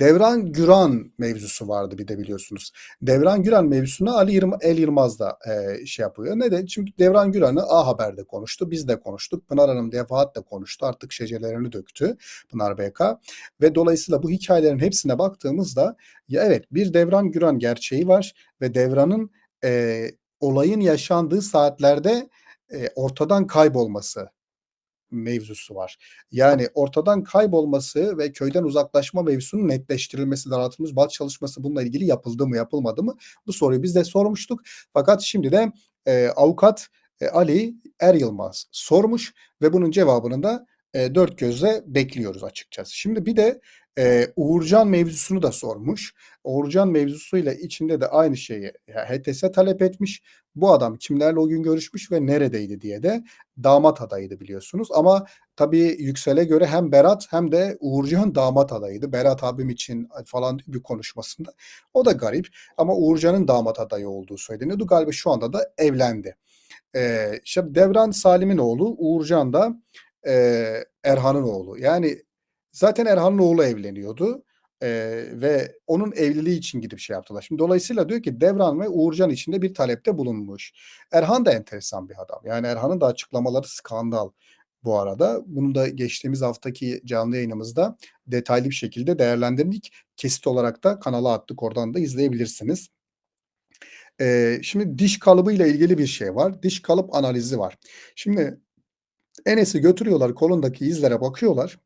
Devran Güran mevzusu vardı bir de biliyorsunuz. Devran Güran mevzusuna Ali Yılma El Yılmaz da, eee, şey yapıyor. Neden? Çünkü Devran Güran'ı A Haber'de konuştu, biz de konuştuk. Pınar Hanım defaatle konuştu. Artık şecelerini döktü Pınar BK ve dolayısıyla bu hikâyelerin hepsine baktığımızda ya evet bir Devran Güran gerçeği var ve Devran'ın, eee, olayın yaşandığı saatlerde, eee, ortadan kaybolması mevzusu var. Yani ortadan kaybolması ve köyden uzaklaşma mevzusunun netleştirilmesi, daraltılmış BALT çalışması bununla ilgili yapıldı mı, yapılmadı mı? Bu soruyu biz de sormuştuk. Fakat şimdi de, eee, avukat, eee, Ali Er Yılmaz sormuş ve bunun cevabını da, eee, dört gözle bekliyoruz açıkçası. Şimdi bir de, eee, Uğurcan mevzusunu da sormuş. Uğurcan mevzusuyla içinde de aynı şeyi HTS talep etmiş. Bu adam kimlerle o gün görüşmüş ve neredeydi diye de damat adayıydı biliyorsunuz ama tabii Yüksel'e göre hem Berat hem de Uğurcan damat adayıydı. Berat abim için falan bir konuşmasında. O da garip ama Uğurcan'ın damat adayı olduğu söyleniyordu. Galiba şu anda da evlendi. Eee, işte Devran Salim'in oğlu, Uğurcan da, eee, Erhan'ın oğlu. Yani zaten Erhan'ın oğlu evleniyordu, eee, ve onun evliliği için gidip şey yaptılar. Şimdi dolayısıyla diyor ki Devran ve Uğurcan için de bir talepte bulunmuş. Erhan da enteresan bir adam. Yani Erhan'ın da açıklamaları skandal bu arada. Bunu da geçtiğimiz haftaki canlı yayınımızda detaylı bir şekilde değerlendirdik. Kesit olarak da kanala attık. Oradan da izleyebilirsiniz. Eee, şimdi diş kalıbıyla ilgili bir şey var. Diş kalıp analizi var. Şimdi Enes'i götürüyorlar, kolundaki izlere bakıyorlar.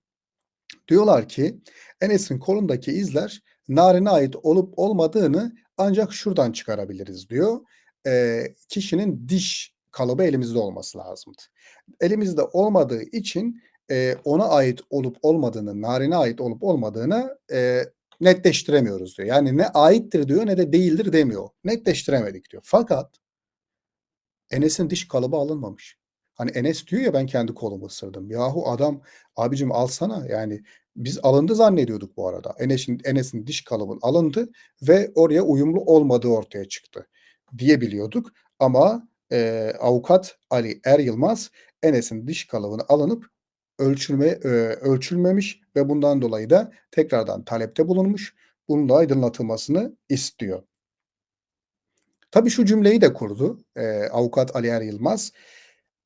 Diyorlar ki Enes'in kolundaki izler Narin'e ait olup olmadığını ancak şuradan çıkarabiliriz diyor. Eee, kişinin diş kalıbı elimizde olması lazımdı. Elimizde olmadığı için, eee, ona ait olup olmadığını, Narin'e ait olup olmadığını, eee, netleştiremiyoruz diyor. Yani ne aittir diyor ne de değildir demiyor. Netleştiremedik diyor. Fakat Enes'in diş kalıbı alınmamış. Hani Enes diyor ya ben kendi kolumu ısırdım. Yahu adam abicim alsana yani biz alındı zannediyorduk bu arada. Enes'in Enes'in diş kalıbı alındı ve oraya uyumlu olmadığı ortaya çıktı diye biliyorduk. Ama, eee, avukat Ali Er Yılmaz Enes'in diş kalıbını alınıp ölçülme eee, ölçülmemiş ve bundan dolayı da tekrardan talepte bulunmuş. Bunun da aydınlatılmasını istiyor. Tabii şu cümleyi de kurdu, eee, avukat Ali Er Yılmaz.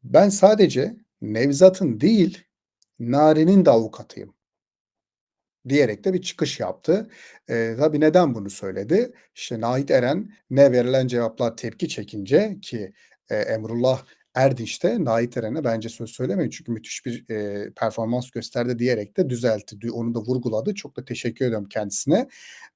Ben sadece Nevzat'ın değil, Nari'nin de avukatıyım diyerek de bir çıkış yaptı. Eee, tabii neden bunu söyledi? İşte Nahit Eren ne verilen cevaplar tepki çekince ki, eee, Emrullah Erdinç de Nahit Eren'e bence söz söylemeyin çünkü müthiş bir, eee, performans gösterdi diyerek de düzeltti. Onu da vurguladı. Çok da teşekkür ediyorum kendisine.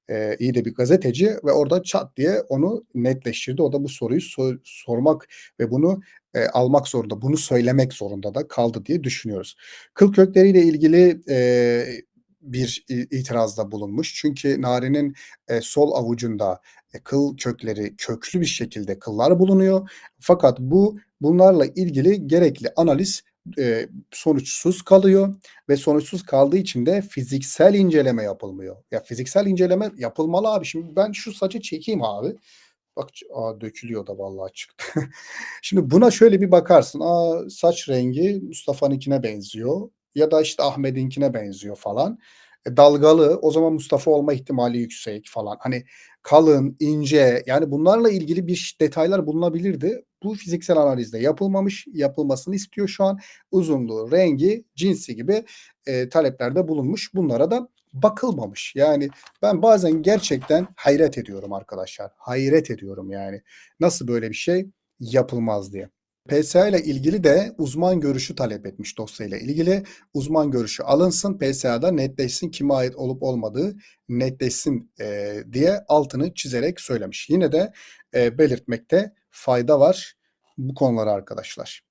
Eee, iyi de bir gazeteci ve orada çat diye onu netleştirdi. O da bu soruyu so sormak ve bunu, eee, almak zorunda, bunu söylemek zorunda da kaldı diye düşünüyoruz. Kıl kökleriyle ilgili, eee, bir itirazda bulunmuş. Çünkü Nari'nin, eee, sol avucunda, eee, kıl kökleri, köklü bir şekilde kıllar bulunuyor. Fakat bu bunlarla ilgili gerekli analiz, eee, sonuçsuz kalıyor ve sonuçsuz kaldığı için de fiziksel inceleme yapılmıyor. Ya, fiziksel inceleme yapılmalı abi. Şimdi ben şu saçı çekeyim abi. Bak ç a, dökülüyor da vallahi çıktı. Şimdi buna şöyle bir bakarsın. A, saç rengi Mustafa'nınkine benziyor ya da işte Ahmet'inkine benziyor falan. E, dalgalı, o zaman Mustafa olma ihtimali yüksek falan. Hani kalın, ince yani bunlarla ilgili bir detaylar bulunabilirdi. Bu fiziksel analizde yapılmamış, yapılmasını istiyor şu an. Uzunluğu, rengi, cinsi gibi, eee, taleplerde bulunmuş. Bunlara da bakılmamış. Yani ben bazen gerçekten hayret ediyorum arkadaşlar. Hayret ediyorum yani. Nasıl böyle bir şey yapılmaz diye. PSA ile ilgili de uzman görüşü talep etmiş dosyayla ilgili. Uzman görüşü alınsın, PSA'da netleşsin, kime ait olup olmadığı netleşsin, eee, diye altını çizerek söylemiş. Yine de, eee, belirtmekte fayda var bu konuları arkadaşlar.